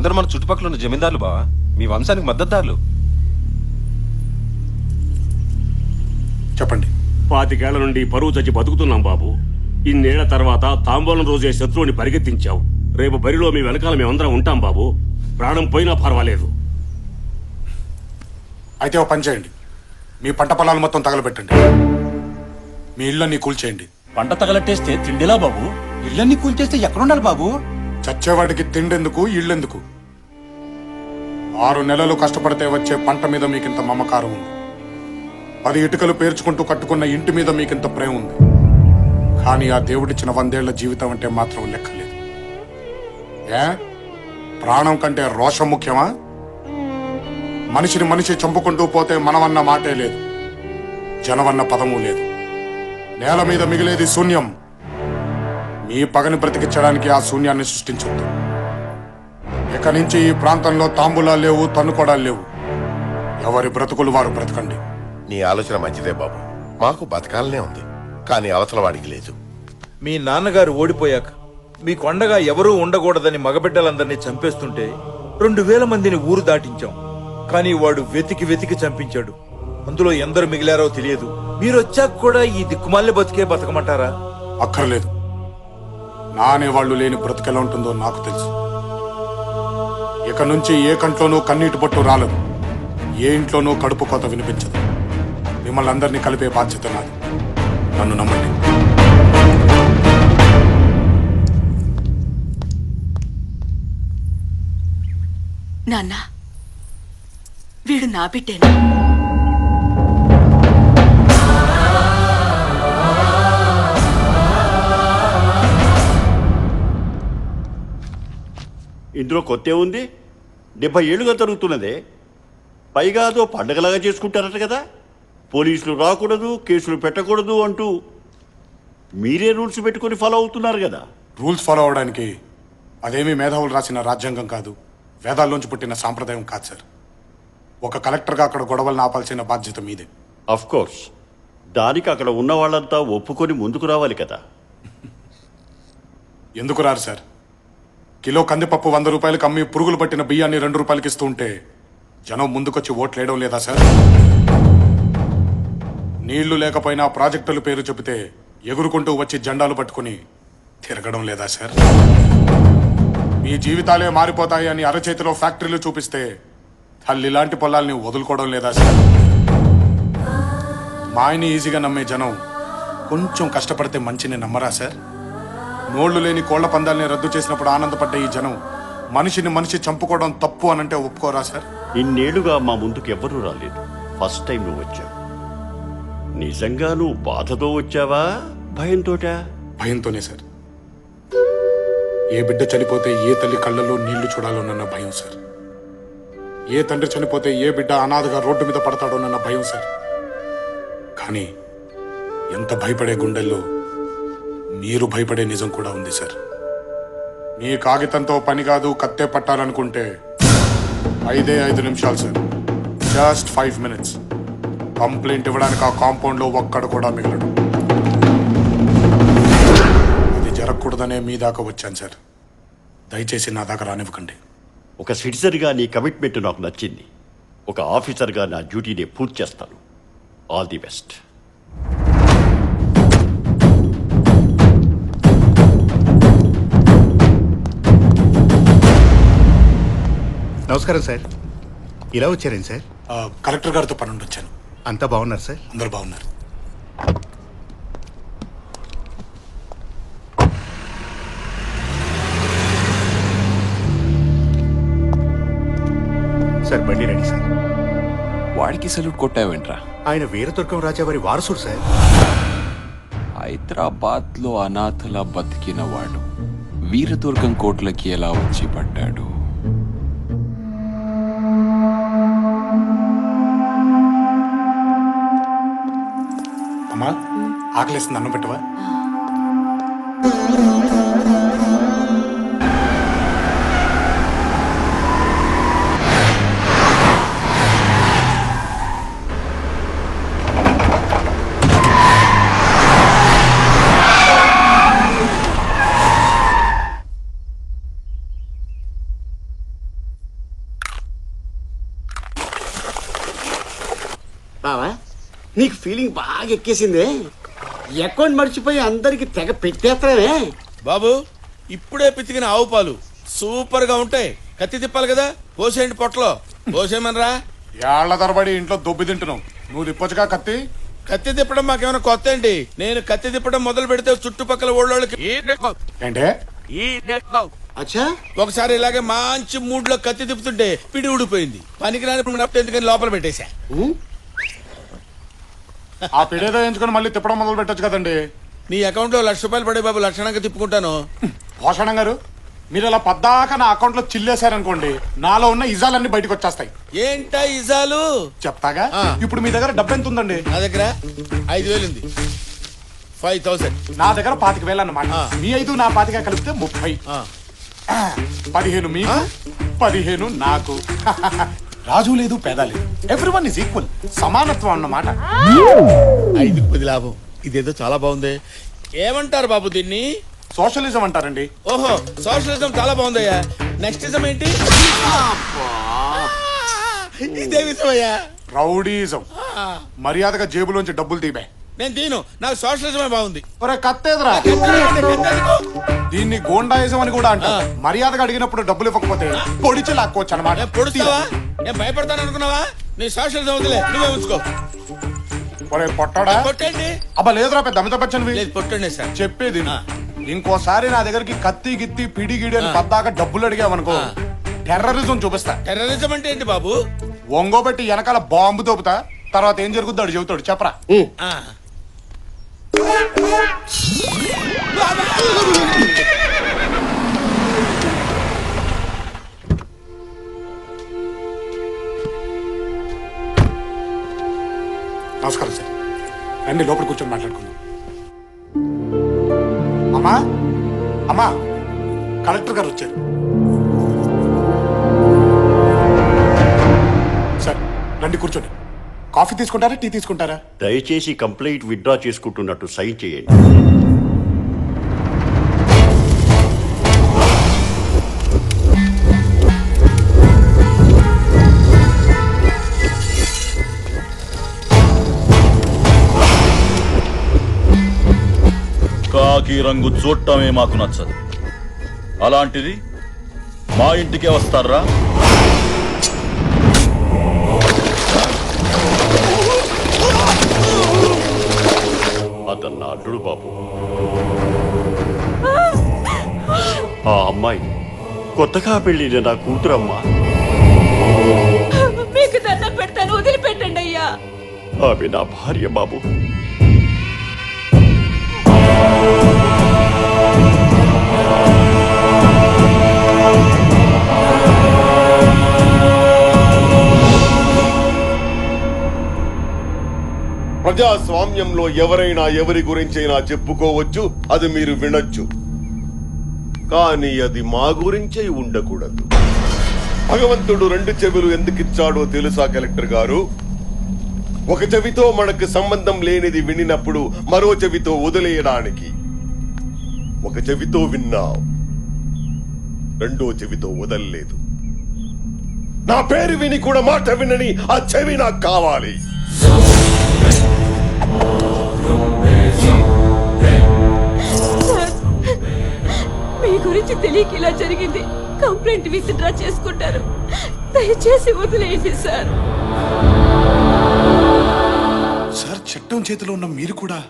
వీళ్ళందరూ మన చుట్టుపక్కల ఉన్న జమీందారులు బావా. మీ వంశానికి మద్దతుదారులు. చెప్పండి. పాతికేళ్ళ నుండి పరువు చచ్చి బతుకుతున్నాం బాబు. ఇన్నేళ్ళ తర్వాత తాంబూలం రోజే శత్రువుని పరిగెత్తించావు. రేపు బరిలో మీ వెనకాల మేమందరం ఉంటాం బాబు. ప్రాణం పోయినా పర్వాలేదు. అయితే ఓ పని చేయండి. మీ పంట పొలాలు మొత్తం తగలబెట్టండి. మీ ఇళ్ళని కూల్చేయండి. పంట తగలట్టేస్తే తిండిలా బాబు? ఇళ్ళన్ని కూల్చేస్తే ఎక్కడుండాలి బాబు? చచ్చేవాడికి తిండెందుకు ఇళ్ళెందుకు? ఆరు నెలలు కష్టపడితే వచ్చే పంట మీద మీకింత మమకారం ఉంది. పది ఇటుకలు పేర్చుకుంటూ కట్టుకున్న ఇంటి మీద మీకింత ప్రేమ ఉంది. కానీ ఆ దేవుడిచ్చిన వందేళ్ళ జీవితం అంటే మాత్రం లెక్కలేదు. ఏ? ప్రాణం కంటే రోషం ముఖ్యమా? మనిషిని మనిషి చంపుకుంటూ పోతే మనమన్న మాటే లేదు. జనమన్న పదము లేదు. నేల మీద మిగిలేది శూన్యం. మీ పగని బ్రతికించడానికి ఆ శూన్యాన్ని సృష్టించొద్దు. ఇక నుంచి ఈ ప్రాంతంలో తాంబూలాలు లేవు తన్నుకోడాలు లేవు. ఎవరి బ్రతుకులు వారు బ్రతకండి. నీ ఆలోచన మంచిదే బాబు. మాకు బతకాలనే ఉంది. కానీ అవతల వాడికి లేదు. మీ నాన్నగారు ఓడిపోయాక మీ కొండగా ఎవరూ ఉండకూడదని మగబిడ్డలందరినీ చంపేస్తుంటే రెండు వేల మందిని ఊరు దాటించాం. కానీ వాడు వెతికి వెతికి చంపించాడు. అందులో ఎందరు మిగిలారో తెలియదు. మీరొచ్చాక కూడా ఈ దిక్కుమాలిన బతికే బతకమంటారా? అక్కర్లేదు. నానే వాళ్ళు లేని బ్రతికెలా ఉంటుందో నాకు తెలుసు. ఇక నుంచి ఏ కంట్లోనూ కన్నీటి పట్టు రాలదు. ఏ ఇంట్లోనూ కడుపు కోత వినిపించదు. మిమ్మల్ని అందరినీ కలిపే బాధ్యత నాది. నన్ను నమ్మండి. నాన్న వీడు నా బిడ్డేనా? ఇందులో కొత్త ఉంది డెబ్బై ఏళ్ళుగా జరుగుతున్నదే. పైగా అదో పండగలాగా చేసుకుంటారట కదా. పోలీసులు రాకూడదు కేసులు పెట్టకూడదు అంటూ మీరే రూల్స్ పెట్టుకొని ఫాలో అవుతున్నారు కదా. రూల్స్ ఫాలో అవడానికి అదేమీ మేధావులు రాసిన రాజ్యాంగం కాదు. వేదాల్లోంచి పుట్టిన సాంప్రదాయం కాదు సార్. ఒక కలెక్టర్గా అక్కడ గొడవలను ఆపాల్సిన బాధ్యత మీదే. అఫ్ కోర్స్ దానికి అక్కడ ఉన్న వాళ్ళంతా ఒప్పుకొని ముందుకు రావాలి కదా. ఎందుకు రారు సార్? కిలో కందిపప్పు వంద రూపాయలకు అమ్మి పురుగులు పట్టిన బియ్యాన్ని రెండు రూపాయలకి ఇస్తూ ఉంటే జనం ముందుకొచ్చి ఓట్లేయడం లేదా సార్? నీళ్ళు లేకపోయినా ప్రాజెక్టుల పేరు చెబితే ఎగురుకుంటూ వచ్చి జెండాలు పట్టుకుని తిరగడం లేదా సార్? మీ జీవితాలే మారిపోతాయి అని అరచేతిలో ఫ్యాక్టరీలు చూపిస్తే తల్లిలాంటి పొలాల్ని వదులుకోవడం లేదా సార్? మాయని ఈజీగా నమ్మే జనం కొంచెం కష్టపడితే మంచిని నమ్మరా సార్? నోళ్ళు లేని కోళ్ళ పందాల్ని రద్దు చేసినప్పుడు ఆనందపడ్డ ఈ జనం. మనిషిని మనిషి చంపుకోవడం తప్పు అనంటే ఒప్పుకోరా సార్? ఇన్నేళ్ళుగా మా ముందుకు ఎవ్వరూ రాలేదు. ఫస్ట్ టైం నువ్వు వచ్చావు. నిజంగా నువ్వు బాధతో వచ్చావా? భయంతోటా? భయంతోనే సార్. ఏ బిడ్డ చనిపోతే ఏ తల్లి కళ్ళల్లో నీళ్ళు చూడాలోనన్న భయం సార్. ఏ తండ్రి చనిపోతే ఏ బిడ్డ అనాథగా రోడ్డు మీద పడతాడోనన్న భయం సార్. కానీ ఎంత భయపడే గుండెల్లో మీరు భయపడే నిజం కూడా ఉంది సార్. మీ కాగితంతో పని కాదు కత్తే పట్టాలనుకుంటే ఐదే ఐదు నిమిషాలు sir. Just five minutes complaint ఇవ్వడానికి ఆ కాంపౌండ్లో ఒక్కడు కూడా మిగలడు. ఇది జరగకూడదనే మీ దాకా వచ్చాను సార్. దయచేసి నా దాకా రానివ్వకండి. ఒక సిటిజన్గా నీ కమిట్మెంట్ నాకు నచ్చింది. ఒక ఆఫీసర్గా నా డ్యూటీని పూర్తి చేస్తాను. ఆల్ ది బెస్ట్ నమస్కారం సార్. ఇలా వచ్చారేం సార్? ఆ, కలెక్టర్ గారితో పని ఉండి వచ్చాను అంతా బాగున్నారు సార్. అందరు బాగున్నారు. సార్ బండి రెడీ సార్. వాడికి సల్యూట్ కొట్టావేంట్రా? ఆయన వీరదుర్గం రాజా వారి వారసుడు సార్. హైదరాబాద్లో అనాథల బతికిన వాడు వీరదుర్గం కోట్లకి ఎలా వచ్చి పడ్డాడు? అమ్మా ఆకలిస్తుంది అన్నం పెట్టవా? బావా? నీకు ఫీలింగ్ బాగా ఎక్కేసిందే. అకౌంట్ మర్చిపోయి అందరికి తెగ పెట్టేస్తావే. బాబు ఇప్పుడే పితికిన ఆవు పాలు సూపర్గా ఉంటాయి. కత్తి తిప్పాలి కదా పోసేయండి పొట్టలో. పోసేయమనరా ఏళ్ళ తరబడి ఇంట్లో దొబ్బి తింటున్నావు. నువ్వు తిప్పొచ్చుగా కత్తి? కత్తి తిప్పడం మాకేమైనా కొత్త అండి. నేను కత్తి తిప్పడం మొదలు పెడితే చుట్టుపక్కల ఏంటే? అచ్చా? ఒకసారి ఇలాగే మంచి మూడ్లో కత్తి తిప్పుతుంటే పిడి ఊడిపోయింది. పనికిరాని ఎందుకని లోపల పెట్టేశా? ఆ పిడేదో ఎంచుకొని మళ్ళీ తిప్పడం మొదలు పెట్టొచ్చు కదండి. నీ అకౌంట్లో లక్ష రూపాయలు పడే బాబు లక్షణంగా తిప్పుకుంటాను. భూషణం గారు మీరు ఇలా పద్దాక నా అకౌంట్లో చిల్లేశారనుకోండి నాలో ఉన్న ఇజాలన్నీ బయటకు వచ్చేస్తాయి. ఏంటా ఇజాలు? చెప్తాగా? ఆ. ఇప్పుడు మీ దగ్గర డబ్బు ఎంత ఉందండి నా దగ్గర ఐదు వేలు ఉంది. ఫైవ్ థౌసండ్ నా దగ్గర పాతిక వేలు అన్నమాట. ఆ. మీ ఐదు నా పాతిక కలిపితే ముప్పై. పదిహేను మీకు పదిహేను నాకు. రాజు లేదు పేద లేదు. ఎవ్రీ వన్ ఇస్ ఈక్వల్ సమానత్వం అన్నమాట ఐదు పది లాభం. ఇదేదో చాలా బాగుంది. ఏమంటారు బాబు దీన్ని? సోషలిజం అంటారండి. ఓహో సోషలిజం చాలా బాగుందయ్యా. నెక్స్ట్ ఇజం ఏంటి? ఇదే విధమయ్యా రౌడీజం. మర్యాదగా జేబులోంచి డబ్బులు తీపే నేను తీను నాకు సోషలిజమే బాగుంది. ఒరే కత్తేదరా? దీన్ని గోండాయిజం అని కూడా అంటారు మర్యాదగా అడిగినప్పుడు డబ్బులు ఇవ్వకపోతే పొడిచి లాక్కోవచ్చు అనమాట పొడుస్తావా? నేను భయపడతాను అనుకున్నావా? నీ సోషలిజం వదిలే. నువ్వే ఉంచుకో. ఒరే పొట్టాడా? కొట్టండి అబ్బా లేదురా పెద్ద అమితాబ్ లేదు సార్. చెప్పేది. ఇంకోసారి నా దగ్గరికి కత్తి గిత్తి పిడి గిడి అని పద్దాక డబ్బులు అడిగావనుకో టెర్రరిజం చూపిస్తా. టెర్రరిజం అంటే ఏంటి బాబు? ఒంగోబెట్టి వెనకాల బాంబు తోపుతా. తర్వాత ఏం జరుగుద్దో అడు చెబుతాడు. చెప్పరా. నమస్కారం సార్. రండి లోపల కూర్చొని మాట్లాడుకుందాం. అమ్మా అమ్మా కలెక్టర్ గారు వచ్చారు. సార్ రండి కూర్చోండి. కాఫీ తీసుకుంటారా టీ తీసుకుంటారా? దయచేసి కంప్లైంట్ విత్డ్రా చేసుకుంటున్నట్టు సైన్ చేయండి. కాకి రంగు చూడటమే మాకు నచ్చదు. అలాంటిది మా ఇంటికే వస్తారా? అతను నా అల్లుడు బాబు. ఆ అమ్మాయి కొత్తగా పెళ్ళిన నా కూతురమ్మ. మీకు దండం పెడతాను వదిలిపెట్టండి అయ్యా. ఆమె నా భార్య బాబు. ప్రజాస్వామ్యంలో ఎవరైనా ఎవరి గురించైనా చెప్పుకోవచ్చు అది మీరు వినొచ్చు. కానీ అది మా గురించే ఉండకూడదు. భగవంతుడు రెండు చెవులు ఎందుకిచ్చాడో తెలుసా కలెక్టర్ గారు? ఒక చెవితో మనకు సంబంధం లేనిది వినినప్పుడు మరో చెవితో వదిలేయడానికి. ఒక చెవితో విన్నావు రెండో చెవితో వదల్లేదు. నా పేరు విని కూడా మాట వినని ఆ చెవి నాకు కావాలి. మీ గురించి తెలియక ఇలా జరిగింది. కంప్లైంట్ విత్డ్రా చేసుకుంటారు. దయచేసి వదిలేయండి సార్. సార్ చట్టం చేతిలో ఉన్న మీరు కూడా.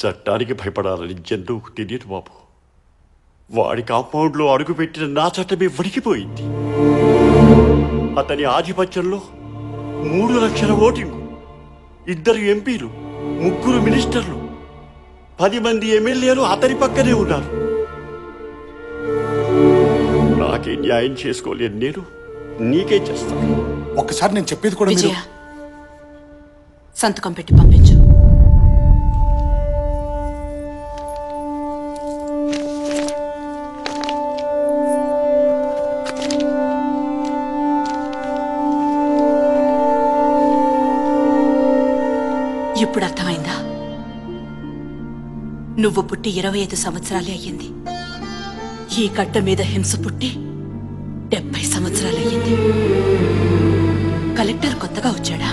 చట్టానికి భయపడాలని జంతువుకు తెలియదు బాబు. వాడి కాంపౌండ్లో అడుగుపెట్టిన నా చట్టమే వణికిపోయింది. అతని ఆధిపత్యంలో మూడు లక్షల ఓటింగు. ఇద్దరు ఎంపీలు ముగ్గురు మినిస్టర్లు పది మంది ఎమ్మెల్యేలు అతని పక్కనే ఉన్నారు. నాకే న్యాయం చేసుకోలేను నేను నీకే చేస్తాను. ఒక్కసారి నేను చెప్పేది కూడా మీరు సంతకం పెట్టి పంపించు. నువ్వు పుట్టి ఇరవై ఐదు సంవత్సరాలే అయ్యింది. ఈ కట్ట మీద హింస పుట్టి డెబ్బై సంవత్సరాలయ్యింది కలెక్టర్ కొత్తగా వచ్చాడా?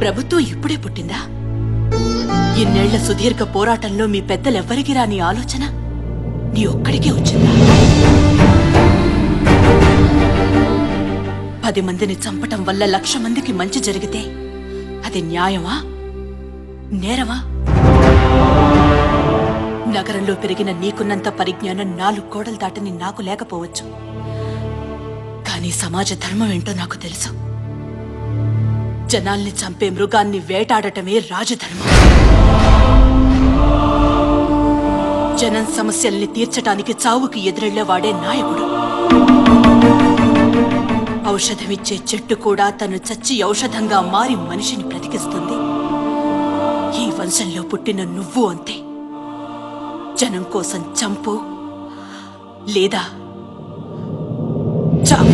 ప్రభుత్వం ఇప్పుడే పుట్టిందా? ఇన్నేళ్ళ సుదీర్ఘ పోరాటంలో మీ పెద్దలెవ్వరికి రాని ఆలోచన నీ ఒక్కడికే వచ్చిందా? పది మందిని చంపటం వల్ల లక్ష మందికి మంచి జరిగితే అది న్యాయమా? నేరమా? నగరంలో పెరిగిన నీకున్నంత పరిజ్ఞానం నాలుగు కోడలు దాటని నాకు లేకపోవచ్చు. కానీ సమాజ ధర్మం ఏంటో నాకు తెలుసు. జనాల్ని చంపే మృగాన్ని వేటాడటమే రాజధర్మం. జనం సమస్యల్ని తీర్చటానికి చావుకి ఎదురెళ్ళేవాడే నాయకుడు. ఔషధమిచ్చే చెట్టు కూడా తను చచ్చి ఔషధంగా మారి మనిషిని బ్రతికిస్తుంది. ఈ వంశంలో పుట్టిన నువ్వు అంతే. జనం కోసం చంపు. లేదా చావు.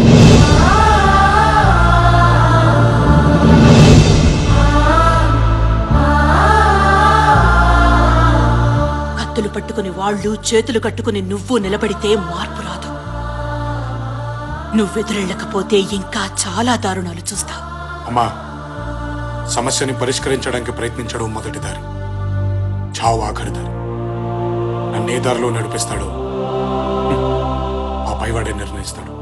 కత్తులు పట్టుకుని వాళ్ళు చేతులు కట్టుకుని నువ్వు నిలబడితే మార్పు రాదు. నువ్వెదురెళ్ళకపోతే ఇంకా చాలా దారుణాలు చూస్తావు. అమ్మా సమస్యని పరిష్కరించడానికి ప్రయత్నించడం మొదటి దారి చావు ఆఖరి దారి నన్ను ఏ దారిలో నడిపిస్తాడో. ఆ పైవాడే నిర్ణయిస్తాడు.